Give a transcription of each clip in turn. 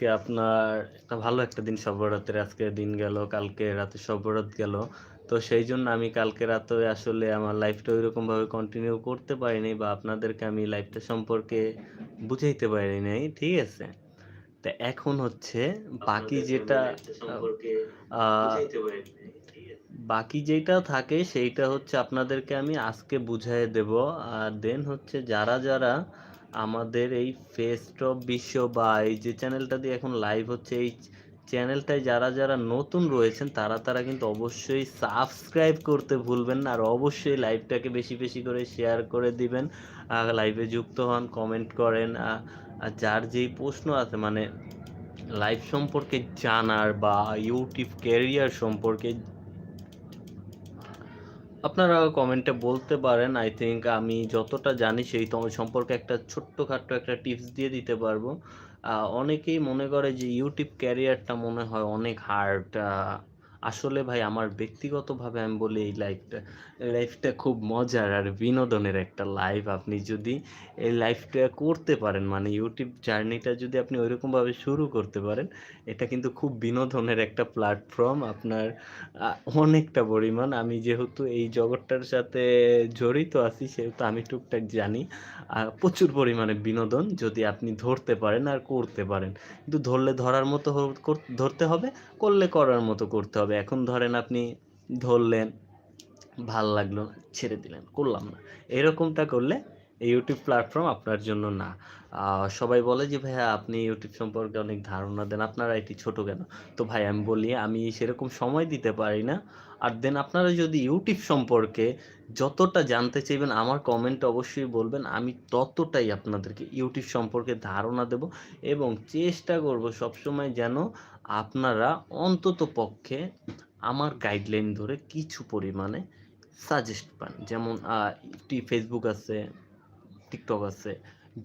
আজকে আপনার একটা ভালো একটা দিন শবে বরাতের আজকে দিন গেল কালকে রাতে শবে বরাত গেল। তো সেই জন্য আমি কালকে রাতে আসলে আমার লাইফটা ওইরকমভাবে কন্টিনিউ করতে পারিনি বা আপনাদেরকে আমি লাইফটা সম্পর্কে বুঝাইতে পারি নাই ঠিক আছে? তা এখন হচ্ছে বাকি যেটা আহ, বাকি যেটা থাকে সেইটা হচ্ছে আপনাদেরকে আমি আজকে বুঝাই দেব। আর দেন হচ্ছে যারা যারা আমাদের এই ফেস্টপ বিশ্ব বা এই যে চ্যানেলটা দিয়ে এখন লাইভ হচ্ছে, এই চ্যানেলটায় যারা যারা নতুন রয়েছেন, তারা তারা কিন্তু অবশ্যই সাবস্ক্রাইব করতে ভুলবেন না। আর অবশ্যই লাইভটাকে বেশি বেশি করে শেয়ার করে দিবেন। লাইভে যুক্ত হন কমেন্ট করেন। আর যার যেই প্রশ্ন আছে মানে লাইভ সম্পর্কে জানার বা ইউটিউব ক্যারিয়ার সম্পর্কে আপনারা কমেন্টে বলতে পারেন আই থিঙ্ক আমি যতটা জানি সেই সম্পর্কে একটা ছোট্টখাট্ট একটা টিপস দিয়ে দিতে পারব। অনেকেই মনে করে যে ইউটিউব ক্যারিয়ারটা মনে হয় অনেক হার্ড আসলে ভাই আমার ব্যক্তিগতভাবে আমি বলি এই লাইফটা এই লাইফটা খুব মজার আর বিনোদনের একটা লাইফ। আপনি যদি এই লাইফটা করতে পারেন মানে ইউটিউব জার্নিটা যদি আপনি ওইরকমভাবে শুরু করতে পারেন, এটা কিন্তু খুব বিনোদনের একটা প্ল্যাটফর্ম আপনার অনেকটা পরিমাণ। আমি যেহেতু এই জগৎটার সাথে জড়িত আছি, সেহেতু আমি টুকটাক জানি প্রচুর পরিমাণে বিনোদন যদি আপনি ধরতে পারেন আর করতে পারেন। কিন্তু ধরলে ধরার মতো ধরতে হবে, করলে করার মতো করতে হবে। এখন ধরেন আপনি ধরলেন ভালো লাগল না, ছেড়ে দিলেন করলাম না। এরকমটা করলে ইউটিউব প্ল্যাটফর্ম আপনার জন্য না। সবাই বলে যে ভাইয়া আপনি ইউটিউব সম্পর্কে অনেক ধারণা দেন আপনারা এটি ছোট কেন? তো ভাই আমি বলি আমি সেরকম সময় দিতে পারি না। আর দেন আপনারা যদি ইউটিউব সম্পর্কে যতটা জানতে চাইবেন আমার কমেন্ট অবশ্যই বলবেন আমি ততটাই আপনাদেরকে ইউটিউব সম্পর্কে ধারণা দেব এবং চেষ্টা করব সবসময় যেন আপনারা অন্তত পক্ষে আমার গাইডলাইন ধরে কিছু পরিমাণে সাজেস্ট পান। যেমন ফেসবুক আছে টিকটক আছে,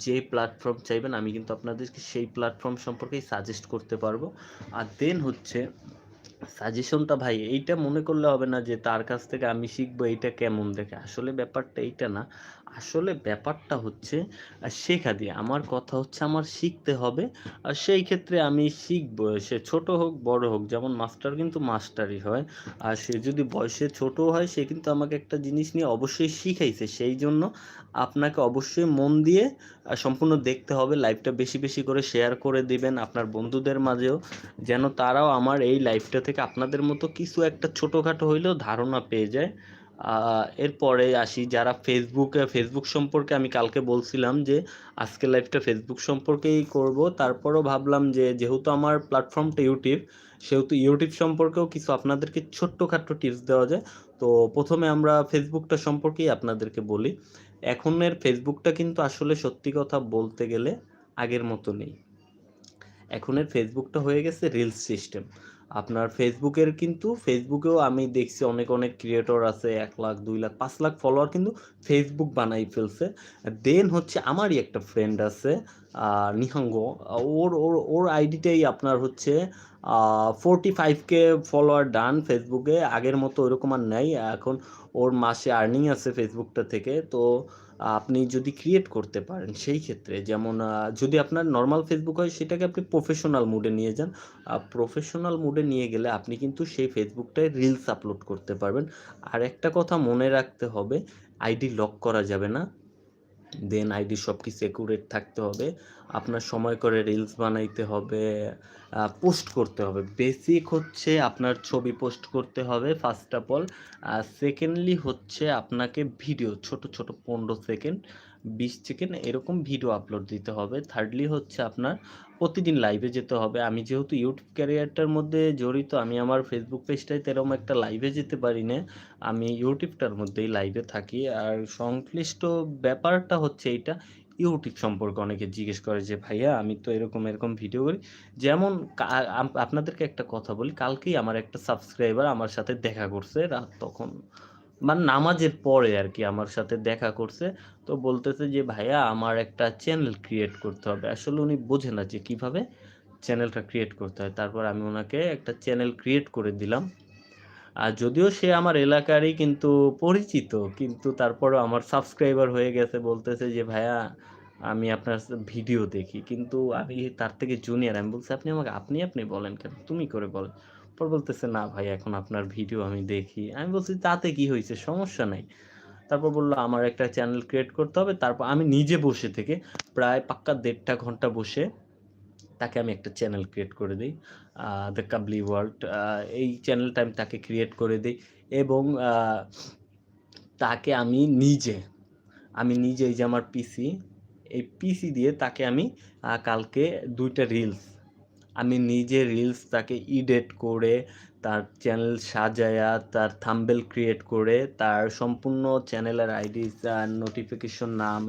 যে প্ল্যাটফর্ম চাইবেন আমি কিন্তু আপনাদেরকে সেই প্ল্যাটফর্ম সম্পর্কেই সাজেস্ট করতে পারব। আর দেন হচ্ছে সাজেশনটা ভাই, এইটা মনে করলে হবে না যে তার কাছ থেকে আমি শিখব, এইটা কেমন দেখে। আসলে ব্যাপারটা এইটা না। আসলে ব্যাপারটা হচ্ছে শেখা দিয়ে। আমার কথা হচ্ছে আমার শিখতে হবে। আর সেই ক্ষেত্রে আমি শিখব, সে ছোট হোক, বড় হোক, যেমন মাস্টার কিন্তু মাস্টারই হয়। আর সে যদি বয়সে ছোট হয়, সে কিন্তু আমাকে একটা জিনিস নিয়ে অবশ্যই শিখাইছে। সেই জন্য আপনাকে অবশ্যই মন দিয়ে সম্পূর্ণ দেখতে হবে। লাইভটা বেশি বেশি করে শেয়ার করে দিবেন আপনার বন্ধুদের মাঝেও, যেন তারাও আমার এই লাইফটা থেকে আপনাদের মতো কিছু একটা ছোটোখাটো হইলেও ধারণা পেয়ে যায়। এরপরে আসি যারা ফেসবুকে ফেসবুক সম্পর্কে আমি কালকে বলছিলাম যে আজকে লাইফটা ফেসবুক সম্পর্কেই করব। তারপরও ভাবলাম যে যেহেতু আমার প্ল্যাটফর্মটা ইউটিউব সেহেতু ইউটিউব সম্পর্কেও কিছু আপনাদেরকে ছোট্টখাট্ট টিপস দেওয়া যায়, তো প্রথমে আমরা ফেসবুকটা সম্পর্কেই আপনাদেরকে বলি। এখনের ফেসবুকটা কিন্তু আসলে সত্যি কথা বলতে গেলে আগের মতো নেই। এখনের ফেসবুকটা হয়ে গেছে রিলস সিস্টেম আপনার ফেসবুকের কিন্তু, ফেসবুকেও আমি দেখছি অনেক অনেক ক্রিয়েটর আছে, এক লাখ, দুই লাখ, পাঁচ লাখ ফলোয়ার কিন্তু ফেসবুক বানাই ফেলছে। দেন হচ্ছে আমারই একটা ফ্রেন্ড আছে নিহাঙ্গ। ওর ওর ওর আইডিটাই আপনার হচ্ছে forty five K follower done ফেসবুকে আগের মতো ওরকম আর নেই, এখন ওর মাসে আর্নিং আছে ফেসবুকটা থেকে। তো আপনি যদি ক্রিয়েট করতে পারেন সেই ক্ষেত্রে যেমন যদি আপনার নর্মাল ফেসবুক হয় সেটাকে আপনি প্রফেশনাল মুডে নিয়ে যান। প্রফেশনাল মুডে নিয়ে গেলে আপনি কিন্তু সেই ফেসবুকটায় রিলস আপলোড করতে পারবেন। আর একটা কথা মনে রাখতে হবে আইডি লক করা যাবে না। দেন আইডি সব কিছু অ্যাকুরেট থাকতে হবে। আপনার সময় করে রিলস বানাইতে হবে পোস্ট করতে হবে। বেসিক হচ্ছে আপনার ছবি পোস্ট করতে হবে ফার্স্ট অফ অল আর সেকেন্ডলি হচ্ছে আপনাকে ভিডিও ছোট ছোট, পনেরো সেকেন্ড বিশ সেকেন্ড এরকম ভিডিও আপলোড দিতে হবে। থার্ডলি হচ্ছে আপনার প্রতিদিন লাইভে যেতে হবে। আমি যেহেতু ইউটিউব ক্যারিয়ারটার মধ্যে জড়িত, আমি আমার ফেসবুক পেজটায় তেরকম একটা লাইভে যেতে পারি না। আমি ইউটিউবটার মধ্যেই লাইভে থাকি। আর সংশ্লিষ্ট ব্যাপারটা হচ্ছে এইটা ইউটিউব সম্পর্কে অনেকে জিজ্ঞেস করে যে, ভাইয়া, আমি তো এরকম এরকম ভিডিও করি। যেমন আপনাদেরকে একটা কথা বলি, কালকেই আমার একটা সাবস্ক্রাইবার আমার সাথে দেখা করছে রাত তখন। মানে নামাজের পরে আর কি আমার সাথে দেখা করছে। তো বলতেছে যে, ভাইয়া, আমার একটা চ্যানেল ক্রিয়েট করতে হবে। আসলে উনি বোঝে না যে কীভাবে চ্যানেলটা ক্রিয়েট করতে হয়। তারপর আমি ওনাকে একটা চ্যানেল ক্রিয়েট করে দিলাম। আর যদিও সে আমার এলাকারই কিন্তু পরিচিত, কিন্তু তারপরও আমার সাবস্ক্রাইবার হয়ে গেছে, বলতেছে যে, ভাইয়া, আমি আপনার ভিডিও দেখি। কিন্তু আমি তার থেকে জুনিয়র আমি বলছি, আপনি আমাকে, আপনি আপনি বলেন কেন? তুমি করে বলেন। পর বলতেছে, না ভাই, এখন আপনার ভিডিও আমি দেখি। আমি বলছি, তাতে কি হয়েছে? সমস্যা নাই। তারপর বলল, আমার একটা চ্যানেল ক্রিয়েট করতে হবে। তারপর আমি নিজে বসে থেকে প্রায় পাক্কা দেড়টা ঘণ্টা বসে তাকে আমি একটা চ্যানেল ক্রিয়েট করে দিই দ্য কাবলি ওয়ার্ল্ড। এই চ্যানেলটা আমি তাকে ক্রিয়েট করে দিই এবং তাকে আমি নিজে আমি নিজে এই যে আমার পিসি, এই পিসি দিয়ে তাকে আমি কালকে দুইটা রিলস আমি নিজে রিলস তাকে ইডেট করে, তার চ্যানেল সাজায়া, তার থাম্বেল ক্রিয়েট করে, তার সম্পূর্ণ চ্যানেলের আইডি তার নোটিফিকেশন নাম,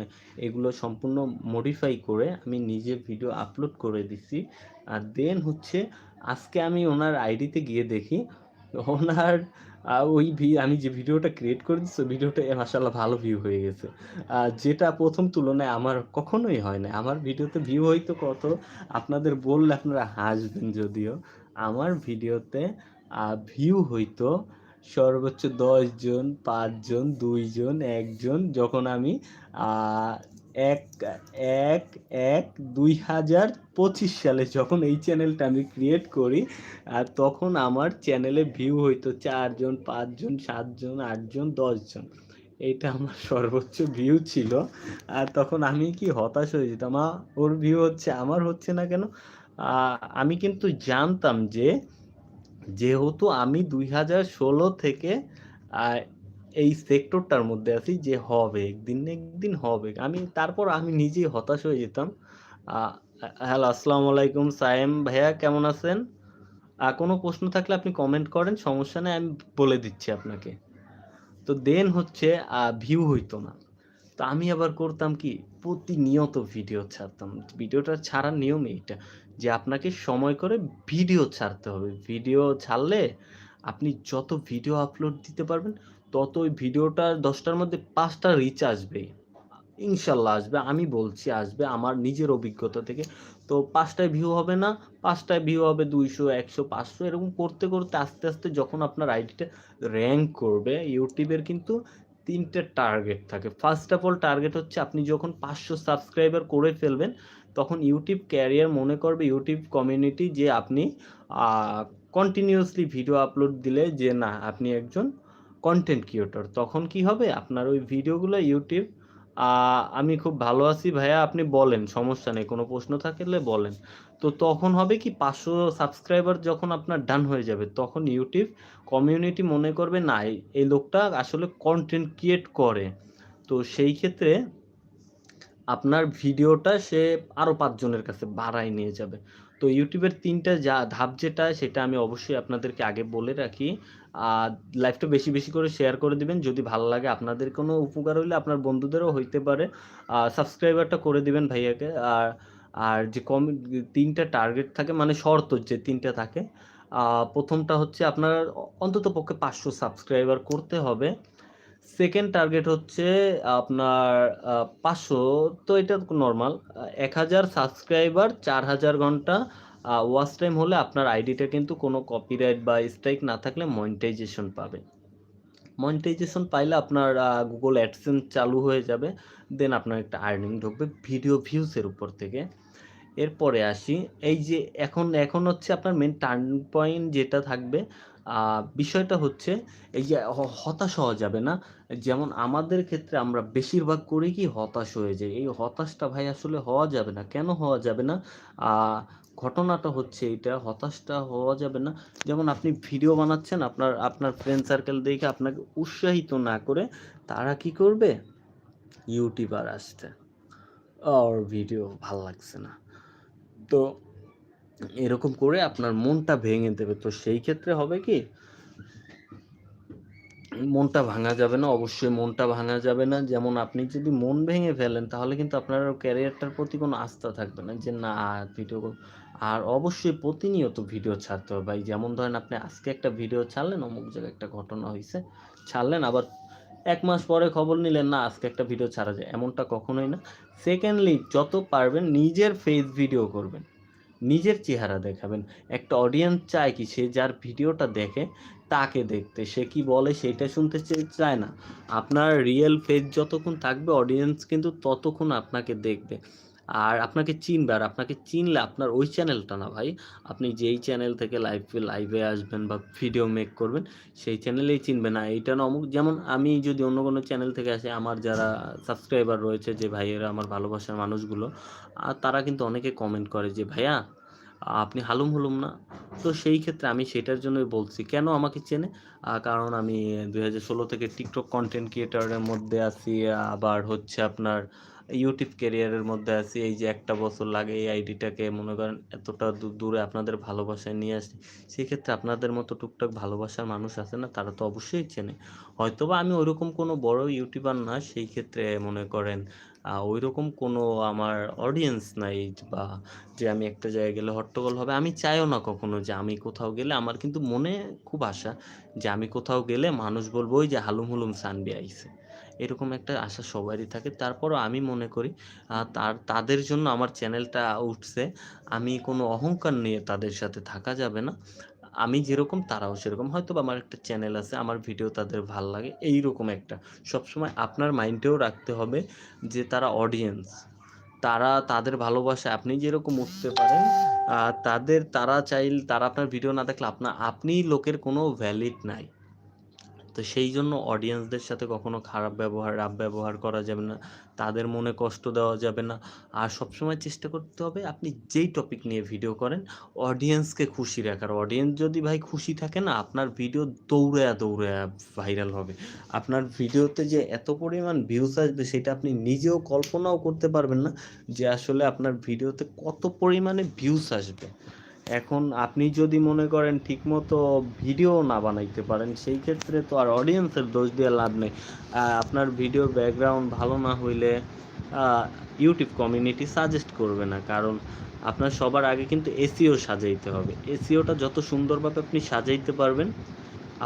এগুলো সম্পূর্ণ মডিফাই করে আমি নিজে ভিডিও আপলোড করে দিছি। আর দেন হচ্ছে, আজকে আমি ওনার আইডিতে গিয়ে দেখি, ওনার আহ, ওই আমি যে ভিডিওটা ক্রিয়েট করে দিচ্ছি ভিডিওটা মাসাল্লাহ ভালো ভিউ হয়ে গেছে। আর যেটা প্রথম তুলনায় আমার কখনোই হয় না আমার ভিডিওতে ভিউ হয়তো কত আপনাদের বললে আপনারা হাসবেন যদিও। আমার ভিডিওতে ভিউ হইতো সর্বোচ্চ দশ জন পাঁচজন দুইজন একজন যখন আমি এক এক এক, দুই হাজার পঁচিশ সালে যখন এই চ্যানেলটা আমি ক্রিয়েট করি আর তখন আমার চ্যানেলে ভিউ হইতো চারজন পাঁচজন সাতজন আটজন দশজন এইটা আমার সর্বোচ্চ ভিউ ছিল। আর তখন আমি কি হতাশ হয়ে যেতাম? ওর ভিউ হচ্ছে, আমার হচ্ছে না কেন? আমি কিন্তু জানতাম যে যেহেতু আমি দুই হাজার ষোলো থেকে এই সেক্টরটার মধ্যে আছি যে হবে, একদিন একদিন হবে। আমি তারপর আমি নিজেই হতাশ হয়ে যেতাম। হ্যালো, আসসালামু আলাইকুম, সায়েম ভাইয়া কেমন আছেন? কোনো প্রশ্ন থাকলে আপনি কমেন্ট করেন, সমস্যা নেই, আমি বলে দিচ্ছি আপনাকে। তো দেন হচ্ছে ভিউ হইতো না। তো আমি আবার করতাম কি, প্রতিনিয়ত ভিডিও ছাড়তাম। ভিডিওটা ছাড়ার নিয়ম এইটা। যে আপনাকে সময় করে ভিডিও ছাড়তে হবে। ভিডিও ছাড়লে আপনি যত ভিডিও আপলোড দিতে পারবেন, তত ওই ভিডিওটার দশটার মধ্যে পাঁচটা রিচ আসবে। ইনশাল্লাহ আসবে, আমি বলছি আসবে আমার নিজের অভিজ্ঞতা থেকে। তো পাঁচটায় ভিউ হবে না, পাঁচটায় ভিউ হবে দুইশো, একশো, পাঁচশো, এরকম করতে করতে, আস্তে আস্তে যখন আপনার আইডিটা র্যাঙ্ক করবে ইউটিউবের কিন্তু তিনটে টার্গেট থাকে। ফার্স্ট অফ অল টার্গেট হচ্ছে আপনি যখন পাঁচশো সাবস্ক্রাইবার করে ফেলবেন তখন ইউটিউব ক্যারিয়ার মনে করবে ইউটিউব কমিউনিটি যে আপনি কন্টিনিউয়াসলি ভিডিও আপলোড দিলে যে না, আপনি একজন কন্টেন্ট ক্রিয়েটর তখন কি হবে? আপনার ওই ভিডিওগুলো ইউটিউব আমি খুব ভালো আছি ভাইয়া, আপনি বলেন, সমস্যা নেই, কোনো প্রশ্ন থাকলে বলেন। তো তখন হবে কি, পাঁচশো সাবস্ক্রাইবার যখন আপনার ডান হয়ে যাবে, তখন ইউটিউব কমিউনিটি মনে করবে, না, এই- লোকটা আসলে কন্টেন্ট ক্রিয়েট করে। তো সেই ক্ষেত্রে আপনার ভিডিওটা সে আরও পাঁচজনের কাছে বাড়ায় নিয়ে যাবে। তো ইউটিউবের তিনটা যা ধাপ যেটা, সেটা আমি অবশ্যই আপনাদেরকে আগে বলে রাখি। আর লাইভটা বেশি বেশি করে শেয়ার করে দিবেন। যদি ভালো লাগে আপনাদের কোনো উপকার হইলে আপনার বন্ধুদেরও হইতে পারে। সাবস্ক্রাইবারটা করে দিবেন ভাইয়াকে। আর আর যে কম, তিনটা টার্গেট থাকে মানে শর্ত যে তিনটা থাকে প্রথমটা হচ্ছে আপনার অন্তত পক্ষে পাঁচশো সাবস্ক্রাইবার করতে হবে। সেকেন্ড টার্গেট হচ্ছে আপনার পাঁচশো। তো এটা নর্মাল এক হাজার সাবস্ক্রাইবার চার হাজার ঘণ্টা। ওয়াচ টাইম হলে আপনার আইডিটা কিন্তু কোনো কপিরাইট বা স্ট্রাইক না থাকলে মনিটাইজেশন পাবে মনিটাইজেশন পাইলে আপনার গুগল অ্যাডসেন্স চালু হয়ে যাবে। দেন আপনার একটা আর্নিং ঢুকবে ভিডিও ভিউসের উপর থেকে। এরপরে আসি। এই যে এখন এখন হচ্ছে আপনার মেন টার্ন পয়েন্ট যেটা থাকবে বিষয়টা হচ্ছে এই যে হতাশ হওয়া যাবে না। যেমন আমাদের ক্ষেত্রে আমরা বেশিরভাগ করি কি হতাশ হয়ে যাই। এই হতাশটা ভাই আসলে হওয়া যাবে না। কেন হওয়া যাবে না? ঘটনাটা হচ্ছে এটা হতাশটা হওয়া যাবে না। যেমন আপনি ভিডিও বানাচ্ছেন, আপনার আপনার ফ্রেন্ড সার্কেল দেখে আপনাকে উৎসাহিত না করে তারা কি করবে? ইউটিউবার আসতে ওর ভিডিও ভালো লাগছে না। তো এরকম করে আপনার মনটা ভেঙে দেবে। তো সেই ক্ষেত্রে হবে কি, মনটা ভাঙা যাবে না, অবশ্যই মনটা ভাঙা যাবে না। যেমন আপনি যদি মন ভেঙে ফেলেন, তাহলে কিন্তু আপনার ক্যারিয়ারটার প্রতি কোনো আস্থা থাকবে না যে, না ভিডিও আর অবশ্যই প্রতিনিয়ত ভিডিও ছাড়তে হবে। ভাই, যেমন ধরেন আপনি আজকে একটা ভিডিও ছাড়লেন, অমুক জায়গায় একটা ঘটনা হয়েছে ছাড়লেন, আবার এক মাস পরে খবর নিলেন, না, আজকে একটা ভিডিও ছাড়া যায়। এমনটা কখনোই না। সেকেন্ডলি যত পারবেন, নিজের ফেস ভিডিও করবেন। নিজের চেহারা দেখাবেন। একটা অডিয়েন্স চায় কি সে যার ভিডিওটা দেখে তাকে দেখতে, সে কি বলে সেটা শুনতে চায় না। আপনার রিয়েল ফেস যতক্ষণ থাকবে অডিয়েন্স কিন্তু ততক্ষণ আপনাকে দেখবে। আর আপনাকে চিনবে আর আপনাকে চিনলে আপনার ওই চ্যানেলটা না ভাই, আপনি যেই চ্যানেল থেকে লাইভ লাইভে আসবেন বা ভিডিও মেক করবেন, সেই চ্যানেলেই চিনবে না। এইটা না অমুক, যেমন আমি যদি অন্য কোনো চ্যানেল থেকে আসি, আমার যারা সাবস্ক্রাইবার রয়েছে, যে ভাইয়েরা আমার ভালোবাসার মানুষগুলো আর তারা কিন্তু অনেকে কমেন্ট করে যে, ভাইয়া, আপনি হালুম হলুম না? তো সেই ক্ষেত্রে আমি সেটার জন্যই বলছি, কেন আমাকে চেনে? কারণ আমি দুই হাজার ষোলো থেকে টিকটক কন্টেন্ট ক্রিয়েটারের মধ্যে আছি, আবার হচ্ছে আপনার ইউটিউব ক্যারিয়ারের মধ্যে আছি, এই যে একটা বছর লাগে এই আইডিটাকে মনে করেন এতটা দূরে আপনাদের ভালোবাসায় নিয়ে আসছি, সেক্ষেত্রে আপনাদের মতো টুকটাক ভালোবাসার মানুষ আছে না, তারা তো অবশ্যই চেনে। হয়তোবা আমি ওইরকম কোনো বড় ইউটিউবার না, সেই ক্ষেত্রে মনে করেন ওই রকম কোনো আমার অডিয়েন্স নাই বা যে আমি একটা জায়গায় গেলে হট্টগোল হবে, আমি চাইও না কখনো যে আমি কোথাও গেলে, আমার কিন্তু মনে খুব আশা যে আমি কোথাও গেলে মানুষ বলব ওই যে হালুম হুলুম সানবি আইছে। এরকম একটা আশা সবারই থাকে। তারপরও আমি মনে করি তার, তাদের জন্য আমার চ্যানেলটা উঠছে। আমি কোনো অহংকার নিয়ে তাদের সাথে থাকা যাবে না। আমি যেরকম, তারাও সেরকম। হয়তো আমার একটা চ্যানেল আছে, আমার ভিডিও তাদের ভালো লাগে এই রকম একটা। সবসময় আপনার মাইন্ডেও রাখতে হবে যে তারা অডিয়েন্স তারা, তাদের ভালোবাসা, আপনি যেরকম উঠতে পারেন তাদের, তারা চাইল, তারা আপনার ভিডিও না দেখলে আপনার আপনি লোকের কোনো ভ্যালিড নাই। তো সেই জন্য অডিয়েন্সদের সাথে কখনো খারাপ ব্যবহার রাব ব্যবহার করা যাবে না। তাদের মনে কষ্ট দেওয়া যাবে না। আর সবসময় চেষ্টা করতে হবে আপনি যেই টপিক নিয়ে ভিডিও করেন অডিয়েন্সকে খুশি রাখার। অডিয়েন্স যদি ভাই খুশি থাকে না, আপনার ভিডিও দৌড়ায়া দৌড়ায়া ভাইরাল হবে। আপনার ভিডিওতে যে এত পরিমাণ ভিউজ আসবে, সেটা আপনি নিজেও কল্পনাও করতে পারবেন না যে আসলে আপনার ভিডিওতে কত পরিমাণে ভিউজ আসবে। এখন আপনি যদি মনে করেন ঠিকমতো ভিডিও না বানাইতে পারেন, সেই ক্ষেত্রে তো আর অডিয়েন্সের দোষ দিয়ে লাভ নেই। আপনার ভিডিও ব্যাকগ্রাউন্ড ভালো না হইলে ইউটিউব কমিউনিটি সাজেস্ট করবে না। কারণ আপনার সবার আগে কিন্তু এসিও সাজাইতে হবে। এসিওটা যত সুন্দরভাবে আপনি সাজাইতে পারবেন,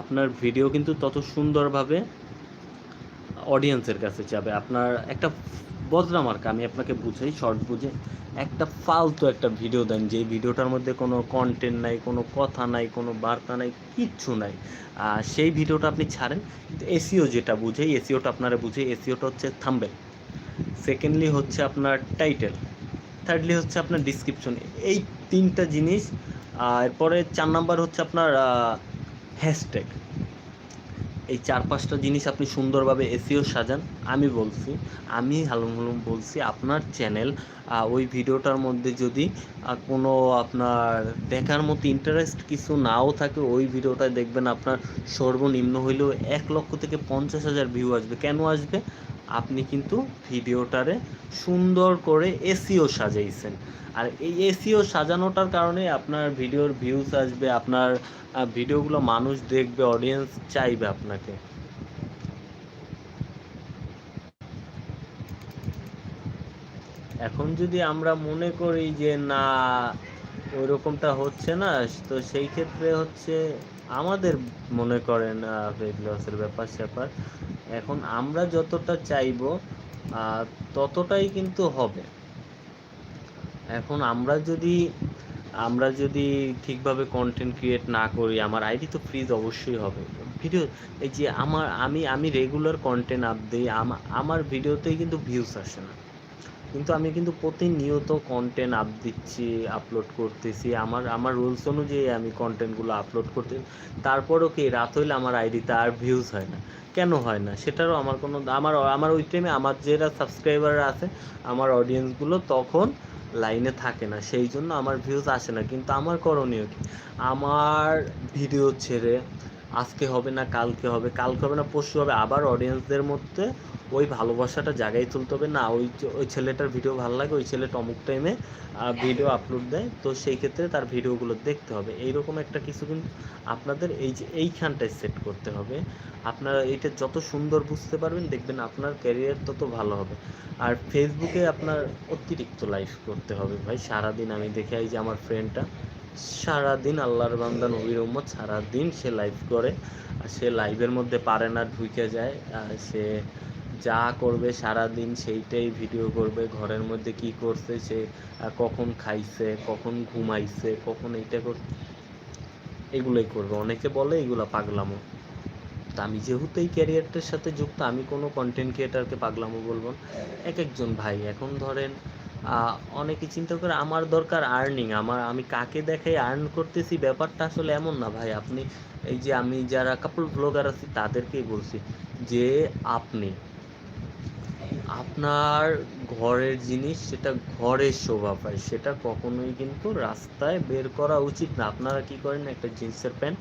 আপনার ভিডিও কিন্তু তত সুন্দরভাবে অডিয়েন্সের কাছে যাবে। আপনার একটা বজরা মার্কা আমি আপনাকে বুঝাই, শর্ট বুঝে একটা ফালতু একটা ভিডিও দেন যে ভিডিওটার মধ্যে কোনো কন্টেন্ট নাই, কোনো কথা নাই, কোনো বার্তা নাই, কিচ্ছু নাই। সেই ভিডিওটা আপনি ছাড়েন এসিও যেটা বুঝে এসিওটা আপনারা বুঝে এসিওটা হচ্ছে থাম্বেল সেকেন্ডলি হচ্ছে আপনার টাইটেল থার্ডলি হচ্ছে আপনার ডিসক্রিপশন এই তিনটা জিনিস, আর এরপরে চার নাম্বার হচ্ছে আপনার হ্যাশট্যাগ এই চার পাঁচটা জিনিস আপনি সুন্দরভাবে এসিও সাজান, আমি বলছি, আমি হালুম হালুম বলছি, আপনার চ্যানেল ওই ভিডিওটার মধ্যে যদি কোনো আপনার দেখার মতো ইন্টারেস্ট কিছু নাও থাকে, ওই ভিডিওটা দেখবেন আপনার সর্বনিম্ন হইলেও এক লক্ষ থেকে পঞ্চাশ হাজার ভিউ আসবে। কেন আসবে? আপনি কিন্তু ভিডিওটারে সুন্দর করে এসিও সাজাইছেন। আর এই এসিও সাজানোটার কারণে আপনার ভিডিওর ভিউজ আসবে, আপনার ভিডিওগুলো মানুষ দেখবে অডিয়েন্স চাইবে আপনাকে। এখন যদি আমরা মনে করি যে না, ওইরকমটা হচ্ছে না, তো সেই ক্ষেত্রে হচ্ছে আমাদের মনে করেন ফেক লসের ব্যাপার স্যাপার, এখন আমরা যতটা চাইব ততটাই কিন্তু হবে। এখন আমরা যদি আমরা যদি ঠিকভাবে কন্টেন্ট ক্রিয়েট না করি, আমার আইডি তো ফ্রিজ অবশ্যই হবে। ভিডিও এই যে আমার, আমি আমি রেগুলার কন্টেন্ট আপ দিই, আমা- আমার ভিডিওতেই কিন্তু ভিউস আসে না। কিন্তু আমি কিন্তু প্রতিনিয়ত কন্টেন্ট আপ দিচ্ছি আপলোড করতেছি। আমার আমার রুলস অনুযায়ী আমি কন্টেন্টগুলো আপলোড করতে, তারপরও কি রাত হইলে আমার আইডিতে আর ভিউজ হয় না? কেন হয় না? সেটারও আমার কোনো, আমার আমার ওই টাইমে আমার যারা সাবস্ক্রাইবার আছে, আমার অডিয়েন্সগুলো তখন লাইনে থাকে না সেই জন্য আমার ভিউজ আসে না। কিন্তু আমার করণীয় কি? আমার ভিডিও ছেড়ে আজকে হবে না, কালকে হবে কালকে হবে না, পরশু হবে, আবার অডিয়েন্সদের মধ্যে ওই ভালোবাসাটা জায়গায় তুলতে হবে। না, ওই ওই ছেলেটার ভিডিও ভালো লাগে, ওই ছেলেটা অমুক টাইমে ভিডিও আপলোড দেয়। তো সেই ক্ষেত্রে তার ভিডিওগুলো দেখতে হবে। এইরকম একটা কিছু কিন্তু আপনাদের এই যে, এইখানটায় সেট করতে হবে। আপনারা এটা যত সুন্দর বুঝতে পারবেন, দেখবেন আপনার ক্যারিয়ার তত ভালো হবে। আর ফেসবুকে আপনার অতিরিক্ত লাইভ করতে হবে ভাই। সারাদিন আমি দেখে এই যে, আমার ফ্রেন্ডটা সারাদিন আল্লাহর বান্দা, নবীর উম্মত, সারাদিন সে লাইভ করে। আর সে লাইভের মধ্যে পারে না, ঢুকে যায়। আর সে যা করবে সারাদিন সেইটাই ভিডিও করবে, ঘরের মধ্যে কি করছে সে কখন খাইছে, কখন ঘুমাইছে, কখন এইটা কর, এগুলোই করবে। অনেকে বলে এগুলা পাগলামো। তা আমি যেহেতু এই ক্যারিয়ারটার সাথে যুক্ত, আমি কোনো কন্টেন্ট ক্রিয়েটারকে পাগলামো বলব। এক একজন ভাই, এখন ধরেন অনেকে চিন্তা করে আমার দরকার আর্নিং আমার, আমি কাকে দেখাই আর্ন করতেছি, ব্যাপারটা আসলে এমন না ভাই। আপনি, এই যে আমি যারা কাপল ব্লগার আছি, তাদেরকেই বলছি যে আপনি আপনার ঘরের জিনিস সেটা ঘরে শোভা পায়, সেটা কখনোই কিন্তু রাস্তায় বের করা উচিত না। আপনারা কি করেন, একটা জিন্সের প্যান্ট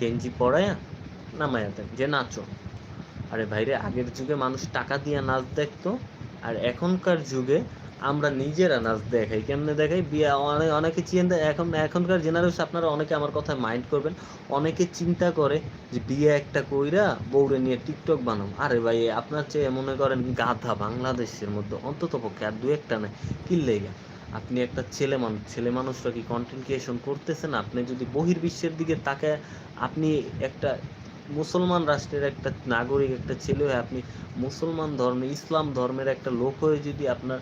গেঞ্জি পরায়া নামায়া দেন, যে নাচো। আরে ভাইরে, আগের যুগে মানুষ টাকা দিয়ে নাচ দেখতো, আর এখনকার যুগে আমরা নিজেরা নাচ দেখাই, কেমনে দেখাই? বিয়া অনেক চিন্তা, এখন, এখনকার জেনারেশন আপনারা অনেকে আমার কথা মাইন্ড করবেন। অনেকে চিন্তা করে যে বিয়ে একটা কইরা বউরে নিয়ে টিকটক বানাম আরে ভাই আপনার চেয়ে মনে করেন গাধা বাংলাদেশের মধ্যে, অন্তত পক্ষে আর দু একটা নাই কি লেগা? আপনি একটা ছেলে মানুষ ছেলে মানুষরা কি কন্টেন্ট ক্রিয়েশন করতেছেন? আপনি যদি বহির্বিশ্বের দিকে তাকায়, আপনি একটা মুসলমান রাষ্ট্রের একটা নাগরিক, একটা ছেলে হয়ে আপনি মুসলমান ধর্মে, ইসলাম ধর্মের একটা লোক হয়ে যদি আপনার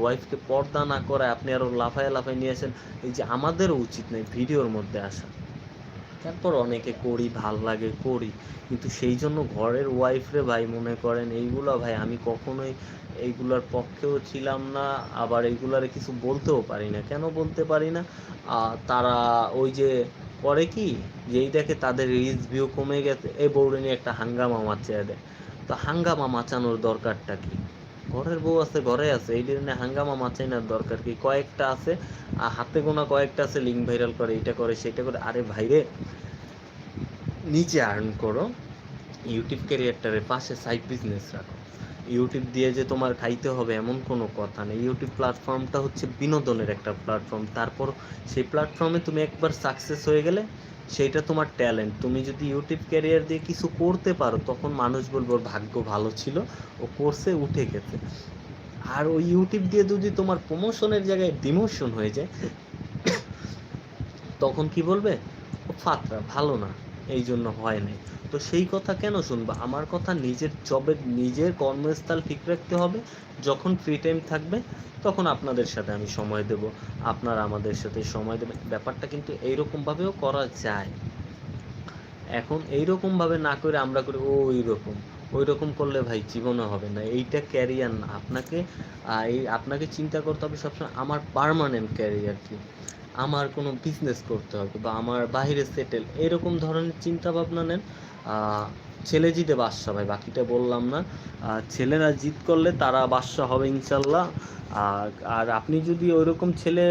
ওয়াইফকে পর্দা না করে আপনি আরও লাফায় লাফায় নিয়ে আসেন, এই যে আমাদেরও উচিত নেই ভিডিওর মধ্যে আসা। তারপর অনেকে করি, ভালো লাগে, করি। কিন্তু সেই জন্য ঘরের ওয়াইফরে ভাই মনে করেন, এইগুলো ভাই আমি কখনোই এইগুলোর পক্ষেও ছিলাম না, আবার এইগুলারে কিছু বলতেও পারি না। কেন বলতে পারি না? তারা ওই যে করে কি? যেই দেখে তাদের রিচ ভিউ কমে গেছে, এই বউরে নিয়ে একটা হাঙ্গামা মাচিয়ে দেয় তো হাঙ্গামা মাচানোর দরকারটা কি? ঘরের বউ আছে, ঘরে আছে, এই নিয়ে হাঙ্গামা মাচাইনার দরকার কি? কয়েকটা আছে, আর হাতে গোনা কয়েকটা আছে লিঙ্ক ভাইরাল করে এটা করে সেটা করে। আরে ভাইরে নিজে আর্ন করো ইউটিউব ক্যারিয়ারটারে পাশে সাইড বিজনেস রাখো। ইউটিউব দিয়ে যে তোমার খাইতে হবে এমন কোনো কথা নেই। ইউটিউব প্ল্যাটফর্মটা হচ্ছে বিনোদনের একটা প্ল্যাটফর্ম তারপর সেই প্ল্যাটফর্মে তুমি একবার সাকসেস হয়ে গেলে সেইটা তোমার ট্যালেন্ট তুমি যদি ইউটিউব ক্যারিয়ার দিয়ে কিছু করতে পারো, তখন মানুষ বলবে ভাগ্য ভালো ছিল, ও কোর্সে উঠে গেছে। আর ওই ইউটিউব দিয়ে যদি তোমার প্রমোশনের জায়গায় ডিমোশন হয়ে যায়, তখন কি বলবে? ফাতরা, ভালো না। এই জন্য হয় নাই। তো সেই কথা কেন শুনবা? আমার কথা নিজের জবের নিজের কর্মস্থল ঠিক রাখতে হবে। যখন ফ্রি টাইম থাকবে, তখন আপনাদের সাথে আমি সময় দেব। আপনারা আমাদের সাথে সময় দেবেন। ব্যাপারটা কিন্তু এইরকমভাবেও করা যায়। এখন এইরকমভাবে না করে আমরা করি ও এইরকম ওই রকম করলে ভাই জীবনে হবে না। এইটা ক্যারিয়ার না। আপনাকে এই আপনাকে চিন্তা করতে হবে সবসময় আমার পার্মানেন্ট ক্যারিয়ার কি? আমার কোনো বিজনেস করতে হবে বা আমার বাইরে সেটেল এরকম ধরনের চিন্তা ভাবনা নেন ছেলে জিতে বাদশা ভাই, বাকিটা বললাম না। ছেলেরা জিত করলে তারা বাদশা হবে ইনশাল্লাহ। আর আর আপনি যদি ওইরকম ছেলে,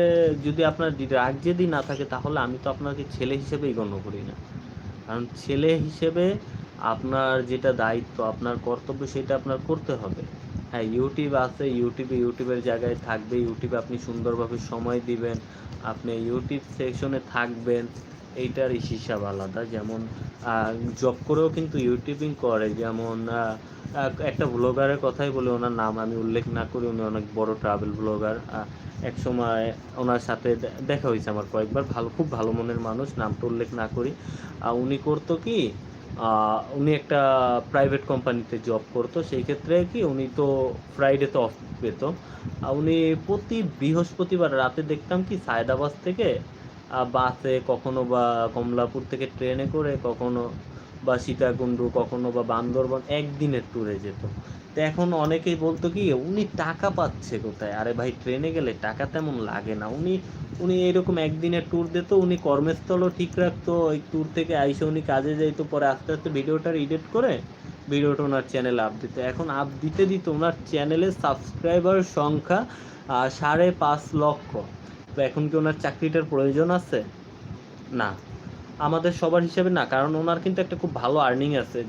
যদি আপনার রাগ যদি না থাকে, তাহলে আমি তো আপনাকে ছেলে হিসেবেই গণ্য করি না। কারণ ছেলে হিসেবে আপনার যেটা দায়িত্ব, আপনার কর্তব্য, সেটা আপনার করতে হবে। হ্যাঁ ইউটিউব আছে ইউটিউবে ইউটিউবের জায়গায় থাকবে। ইউটিউবে আপনি সুন্দরভাবে সময় দিবেন, আপনি ইউটিউব সেকশনে থাকবেন। এইটার হিসাব আলাদা। যেমন জব করেও কিন্তু ইউটিউবিং করে। যেমন একটা ব্লগারের কথাই বলি, ওনার নাম আমি উল্লেখ না করি, উনি অনেক বড় ট্রাভেল ব্লগার এক সময় ওনার সাথে দেখা হয়েছে আমার কয়েকবার। ভালো, খুব ভালো মনের মানুষ, নামটা উল্লেখ না করি। উনি করতো কি উনি একটা প্রাইভেট কোম্পানিতে জব করতো, সেই ক্ষেত্রে কি উনি তো ফ্রাইডেতে অফ পেত। উনি প্রতি বৃহস্পতিবার রাতে দেখতাম কি সায়দাবাদ থেকে বাসে কখনো বা কমলাপুর থেকে ট্রেনে করে কখনো বা সীতাকুণ্ডু কখনো বা বান্দরবন একদিনের ট্যুরে যেত। তো এখন অনেকেই বলতো কি, উনি টাকা পাচ্ছে কোথায়? আরে ভাই, ট্রেনে গেলে টাকা তেমন লাগে না। উনি উনি এরকম একদিনের ট্যুর দিত, উনি কর্মস্থলও ঠিক রাখতো। ওই ট্যুর থেকে আইসে উনি কাজে যাইতো, পরে আস্তে আস্তে ভিডিওটা এডিট করে ভিডিওটা ওনার চ্যানেলে আপ দিত। এখন আপ দিতে দিতে ওনার চ্যানেলের সাবস্ক্রাইবার সংখ্যা সাড়ে পাঁচ লক্ষ। তো এখন কি ওনার চাকরিটার প্রয়োজন আছে? না। আমাদের সবার হিসাবে না, কারণ ওনার কিন্তু একটা খুব ভালো আর্নিং আছে।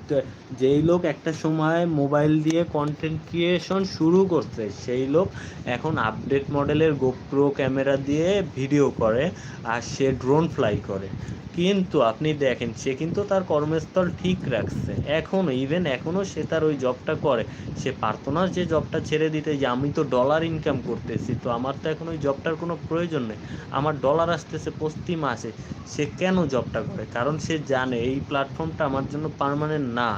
যেই লোক একটা সময় মোবাইল দিয়ে কন্টেন্ট ক্রিয়েশন শুরু করছে, সেই লোক এখন আপডেট মডেলের গোপ্রো ক্যামেরা দিয়ে ভিডিও করে আর সে ড্রোন ফ্লাই করে। কিন্তু আপনি দেখেন, সে কিন্তু তার কর্মস্থল ঠিক রাখছে। এখনও ইভেন এখনও সে তার ওই জবটা করে। সে পারতো না যে জবটা ছেড়ে দিতে, যে আমি তো ডলার ইনকাম করতেছি, তো আমার তো এখন ওই জবটার কোনো প্রয়োজন নেই। আমার ডলার আসতেছে প্রতি মাসে, সে কেন জবটা করে? কারণ সে জানে এই প্ল্যাটফর্মটা আমার জন্য পার্মানেন্ট না।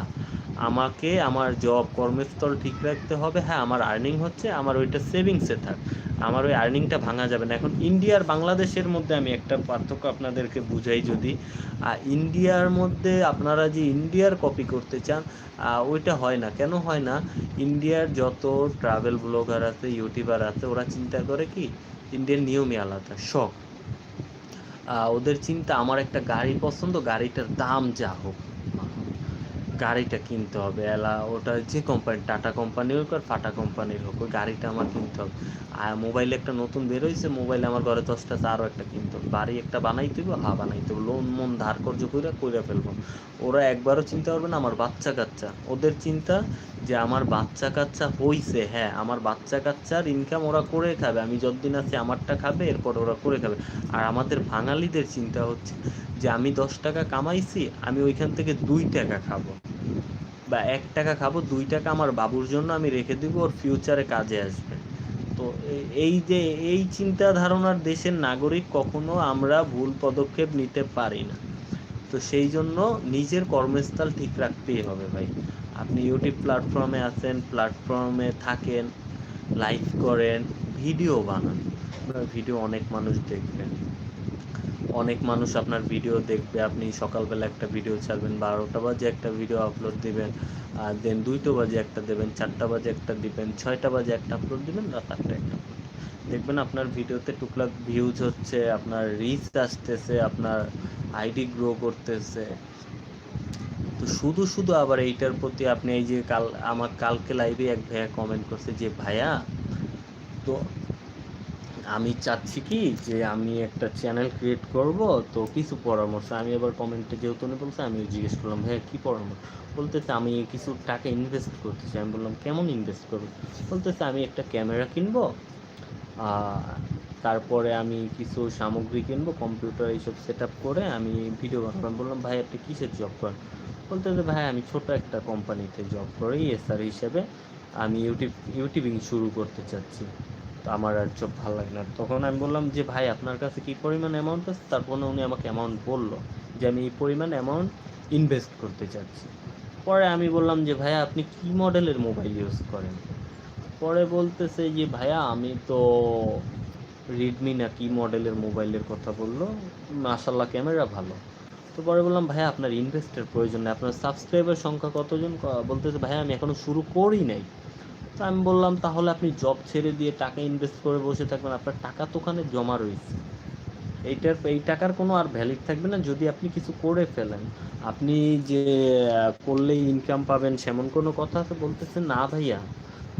আমাকে আমার জব কর্মস্থল ঠিক রাখতে হবে। হ্যাঁ আমার আর্নিং হচ্ছে, আমার ওইটা সেভিংসে থাক। আমার ওই আর্নিংটা ভাঙা যাবে না। এখন ইন্ডিয়ার বাংলাদেশের মধ্যে আমি একটা পার্থক্য আপনাদেরকে বুঝাই যদি। ইন্ডিয়ার মধ্যে আপনারা যে ইন্ডিয়ার কপি করতে চান ওইটা হয় না। কেন হয় না? ইন্ডিয়ার যত ট্রাভেল ব্লগার আছে ইউটিউবার আছে, ওরা চিন্তা করে কি? ইন্ডিয়ার নিয়মই আলাদা, শখ। ওদের চিন্তা, আমার একটা গাড়ি পছন্দ, গাড়িটার দাম যা হোক। গাড়িটা কিনতে হবে, এলা ওটা যে কোম্পানি টাটা কোম্পানির হোক আর ফাটা কোম্পানির হোক, ওই গাড়িটা আমার কিনতে হবে। আর মোবাইলে একটা নতুন বেরোইছে মোবাইল আমার ঘরে দশটা আছে আরও একটা কিনতে হবে। বাড়ি একটা বানাইতে হবে হা বানাইতে হবে লোন মন ধার কর্য করে কইরা ফেলব। ওরা একবারও চিন্তা করবে না, আমার বাচ্চা কাচ্চা। ওদের চিন্তা যে আমার বাচ্চা কাচ্চা হইছে হ্যাঁ আমার বাচ্চা কাচ্চার ইনকাম ওরা করে খাবে, আমি যতদিন আছি আমারটা খাবে, এরপর ওরা করে খাবে। আর আমাদের বাঙালিদের চিন্তা হচ্ছে যে আমি দশ টাকা কামাইছি, আমি ওইখান থেকে দুই টাকা খাব। বা এক টাকা খাব, দুই টাকা আমার বাবুর জন্য আমি রেখে দিব, ওর ফিউচারে কাজে আসবে। তো এই যে, এই চিন্তা ধারণার দেশের নাগরিক কখনো আমরা ভুল পদক্ষেপ নিতে পারি না। তো সেই জন্য নিজের কর্মস্থল ঠিক রাখতেই হবে ভাই। আপনি ইউটিউব প্ল্যাটফর্মে আছেন প্ল্যাটফর্মে থাকেন লাইভ করেন ভিডিও বানান। আপনার ভিডিও অনেক মানুষ দেখবেন। অনেক মানুষ আপনার ভিডিও দেখবে। আপনি সকালবেলা একটা ভিডিও ছাড়বেন, বারোটা বাজে একটা ভিডিও আপলোড দিবেন, আর দেন দুইটা বাজে একটা দেবেন, চারটা বাজে একটা দিবেন, ছয়টা বাজে একটা আপলোড দিবেন, রাত আটটা একটা। দেখবেন আপনার ভিডিওতে টুকলাক ভিউজ হচ্ছে, আপনার রিচ আসতেছে, আপনার আইডি গ্রো করতেছে। তো শুধু শুধু আবার এইটার প্রতি আপনি এই যে কাল, আমার কালকে লাইভে এক ভাইয়া কমেন্ট করছে যে, ভাইয়া, তো আমি চাচ্ছি কি যে আমি একটা চ্যানেল ক্রিয়েট করব, তো কিছু পরামর্শ। আমি এবার কমেন্টে যেহেতু উনি বলছে আমি জিজ্ঞেস করলাম, ভাইয়া, কী পরামর্শ? বলতেছে, আমি কিছু টাকা ইনভেস্ট করতেছি। আমি বললাম, কেমন ইনভেস্ট করব? বলতেছে, আমি একটা ক্যামেরা কিনবো তারপরে আমি কিছু সামগ্রী কিনবো কম্পিউটার এইসব সেট করে আমি ভিডিও বানাবো। বললাম ভাই আপনি কিসের জব করেন? বলতেছে ভাই, আমি ছোট একটা কোম্পানিতে জব করি এসআর হিসেবে। আমি ইউটিউব ইউটিউবিং শুরু করতে চাচ্ছি। তো আমার আর জব ভালো লাগে না। তখন আমি বললাম যে, ভাই, আপনার কাছে কি পরিমাণ অ্যামাউন্ট আছে? তারপরে উনি আমাকে অ্যামাউন্ট বলল যে, আমি এই পরিমাণ অ্যামাউন্ট ইনভেস্ট করতে চাচ্ছি। পরে আমি বললাম যে, ভাইয়া, আপনি কি মডেলের মোবাইল ইউজ করেন? পরে বলতেছে যে, ভাইয়া, আমি তো রেডমি না কি মডেলের মোবাইলের কথা বলল। মাশাল্লাহ ক্যামেরা ভালো। তো পরে বললাম ভাইয়া আপনার ইনভেস্টের প্রয়োজন নেই। আপনার সাবস্ক্রাইবার সংখ্যা কতজন? বলতেছে ভাইয়া আমি এখনও শুরু করি নাই। তো আমি বললাম তাহলে আপনি জব ছেড়ে দিয়ে টাকা ইনভেস্ট করে বসে থাকবেন। আপনার টাকা তো ওখানে জমা রয়েছে। এইটার এই টাকার কোনো আর ভ্যালিড থাকবে না। যদি আপনি কিছু করে ফেলেন আপনি যে করলেই ইনকাম পাবেন সেমন কোনো কথা আছে? বলতেছে না ভাইয়া।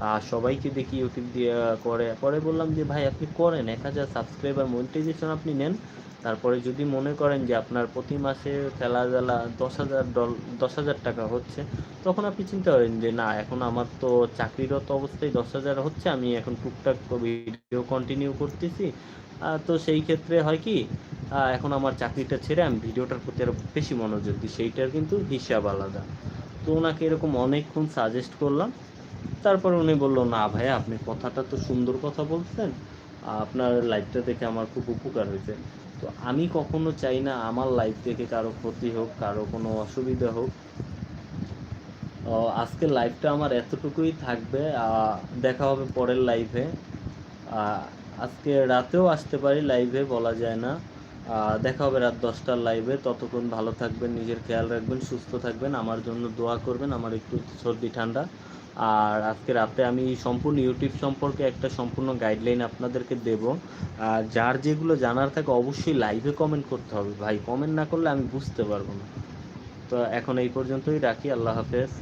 আহ, সবাইকে দেখি ইউটিউব দিয়ে করে। পরে বললাম যে ভাই আপনি করেন। এক হাজার সাবস্ক্রাইবার মনিটাইজেশন আপনি নেন। তারপরে যদি মনে করেন যে আপনার প্রতি মাসে খেলা জ্বালা দশ হাজার ডল, দশ হাজার টাকা হচ্ছে, তখন আপনি চিন্তা করেন যে না, এখন আমার তো চাকরিরত অবস্থায় দশ হাজার হচ্ছে, আমি এখন টুকটাক ভিডিও কন্টিনিউ করতেছি। তো সেই ক্ষেত্রে হয় কি এখন আমার চাকরিটা ছেড়ে আমি ভিডিওটার প্রতি আরও বেশি মনোযোগ দিই, সেইটার কিন্তু হিসাব আলাদা। তো ওনাকে এরকম অনেকক্ষণ সাজেস্ট করলাম। তারপর উনি বলল, না ভাইয়া, আপনি কথাটা তো সুন্দর কথা বলছেন। আপনার লাইফটা দেখে আমার খুব উপকার হয়েছে। তো আমি কখনো চাই না আমার লাইফ দেখে কারও ক্ষতি হোক কারও কোনো অসুবিধা হোক। আহ, আজকের লাইফটা আমার এতটুকুই থাকবে দেখা হবে পরের লাইভে আজকে রাতেও আসতে পারি লাইভে বলা যায় না। দেখা হবে রাত দশটার লাইভে ততক্ষণ ভালো থাকবেন নিজের খেয়াল রাখবেন সুস্থ থাকবেন। আমার জন্য দোয়া করবেন আমার একটু সর্দি ঠান্ডা। আর আজকে রাতে আমি সম্পূর্ণ ইউটিউব সম্পর্কে একটা সম্পূর্ণ গাইডলাইন আপনাদেরকে দেব। আর যার যেগুলো জানার থাকে অবশ্যই লাইভে কমেন্ট করতে হবে। ভাই কমেন্ট না করলে আমি বুঝতে পারব না। তো এখন এই পর্যন্তই রাখি। আল্লাহ হাফেজ।